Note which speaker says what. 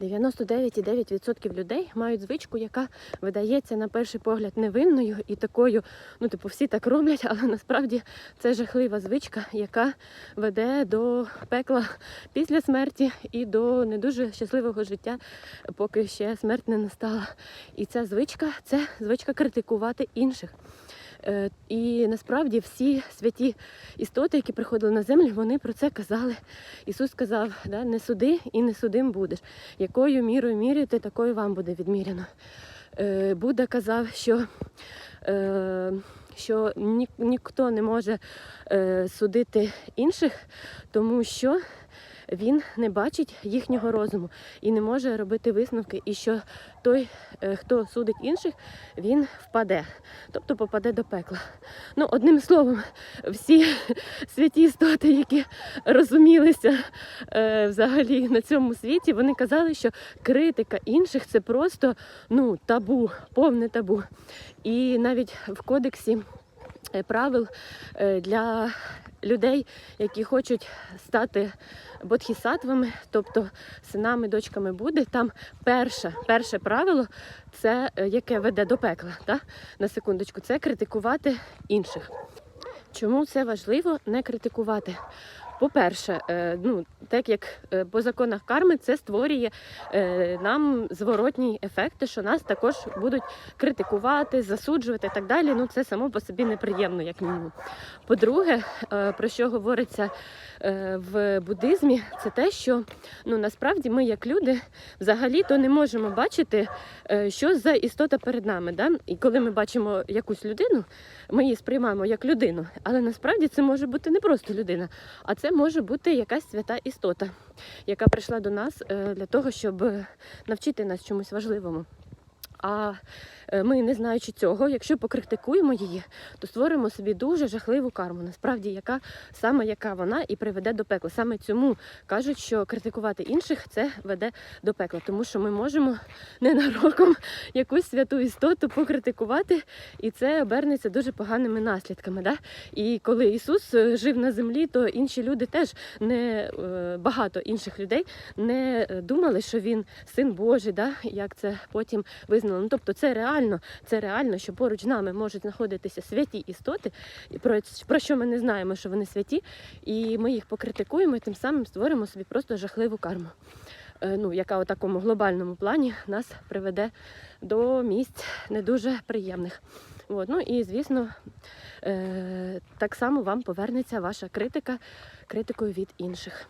Speaker 1: 99,9% людей мають звичку, яка видається на перший погляд невинною і такою, ну, типу, всі так роблять, але насправді це жахлива звичка, яка веде до пекла після смерті і до не дуже щасливого життя, поки ще смерть не настала. І ця звичка це звичка критикувати інших. Е, І насправді всі святі істоти, які приходили на землю, вони про це казали. Ісус сказав: да, не суди і не судим будеш. Якою мірою міряєте, такою вам буде відміряно. Е, Будда казав, що, е, що ні, ніхто не може судити інших, тому що він не бачить їхнього розуму і не може робити висновки, і що той, е, хто судить інших, він впаде, тобто попаде до пекла. Ну, одним словом, всі святі істоти, які розумілися е, взагалі на цьому світі, вони казали, що критика інших це просто ну, табу, повне табу. І навіть в кодексі правил е, для людей, які хочуть стати бодхісатвами, тобто синами, дочками Будди, там перше, перше правило, це е, яке веде до пекла. Та? На секундочку, це критикувати інших. Чому це важливо не критикувати? По-перше, е, ну, так як е, по законах карми це створює е, нам зворотній ефект, що нас також будуть критикувати, засуджувати і так далі. Ну, це само по собі неприємно, як мінімум. По-друге, про що говориться в буддизмі, це те, що ну, насправді ми, як люди, взагалі-то не можемо бачити, що за істота перед нами. Да? І коли ми бачимо якусь людину, ми її сприймаємо як людину, але насправді це може бути не просто людина, а це може бути якась свята істота, яка прийшла до нас е, для того, щоб навчити нас чомусь важливому. А е, ми, не знаючи цього, якщо покритикуємо її, то створимо собі дуже жахливу карму, насправді, яка саме яка вона і приведе до пекла. Саме цьому кажуть, що критикувати інших це веде до пекла, тому що ми можемо ненароком якусь святу істоту покритикувати, і це обернеться дуже поганими наслідками. Да? І коли Ісус е, жив на землі, то інші люди теж не е, багато інших людей не думали, що він син Божий, да? як це потім визнано. Ну, тобто це реально, це реально, що поруч з нами можуть знаходитися святі істоти, про, про що ми не знаємо, що вони святі, і ми їх покритикуємо, і тим самим створимо собі просто жахливу карму. е, Ну, яка у такому глобальному плані нас приведе до місць не дуже приємних. От, ну і звісно, е, так само вам повернеться ваша критика критикою від інших.